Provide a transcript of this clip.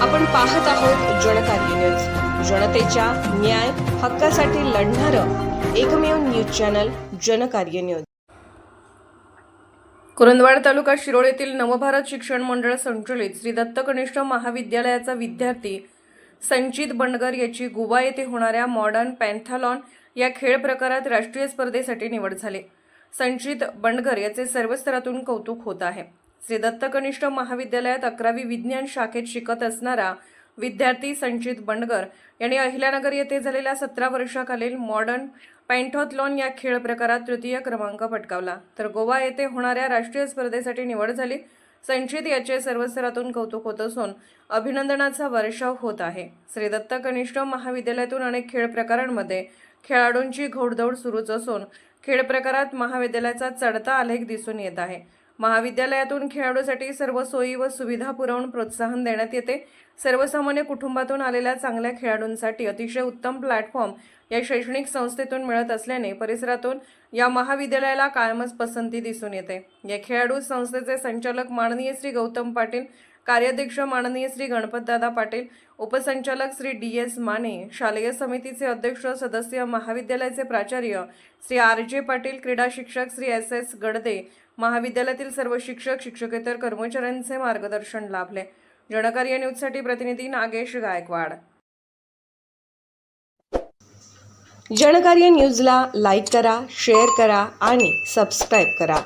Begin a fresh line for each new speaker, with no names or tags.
आपण पाहत आहोत जनकार्य न्यूज. जनतेच्या न्याय हक्कासाठी लढणारं एकमेव news channel Janakarya news. Kurundwad तालुका शिरोळ येथील नवभारत शिक्षण मंडळ संचलित श्री दत्त कनिष्ठ महाविद्यालयाचा विद्यार्थी संचित बंडगर याची गोवा येथे होणाऱ्या मॉडर्न पॅन्थालॉन या खेळ प्रकारात राष्ट्रीय स्पर्धेसाठी निवड झाली. संचित बंडगर याचे सर्व स्तरातून कौतुक होत आहे. श्री दत्तकनिष्ठ महाविद्यालयात अकरावी विज्ञान शाखेत शिकत असणारा विद्यार्थी संचित बंडगर यांनी अहिल्यानगर येथे झालेल्या सतरा वर्षाखालील मॉडर्न पॅन्थॉथलॉन या खेळ प्रकारात तृतीय क्रमांक पटकावला. तर गोवा येथे होणाऱ्या राष्ट्रीय स्पर्धेसाठी निवड झाली. संचित याचे सर्व स्तरातून कौतुक होत असून अभिनंदनाचा वर्षाव होत आहे. श्री दत्त कनिष्ठ महाविद्यालयातून अनेक खेळ प्रकारांमध्ये खेळाडूंची घोडदौड सुरूच असून खेळ प्रकारात महाविद्यालयाचा चढता आलेख दिसून येत आहे. महाविद्यालयातून खेळाडूसाठी सर्व सोयी व सुविधा पुरवून प्रोत्साहन देण्यात येते. सर्वसामान्य कुटुंबातून आलेल्या चांगल्या खेळाडूंसाठी अतिशय उत्तम प्लॅटफॉर्म या शैक्षणिक संस्थेतून मिळत असल्याने परिसरातून या महाविद्यालयाला कायमच पसंती दिसून येते. या खेळाडू संस्थेचे संचालक माननीय श्री गौतम पाटील कार्याध्यक्ष माननीय श्री गणपतदादा पाटील उपसंचालक श्री डी एस माने शालेय समितीचे अध्यक्ष सदस्य महाविद्यालयाचे प्राचार्य श्री आर जे पाटील क्रीडा शिक्षक श्री एस एस गडदे महाविद्यालयातील सर्व शिक्षक शिक्षकेतर कर्मचाऱ्यांचे मार्गदर्शन लाभले. जनकार्य न्यूजसाठी प्रतिनिधी नागेश गायकवाड. जनकार्य न्यूजला लाईक करा शेअर करा आणि सबस्क्राईब करा.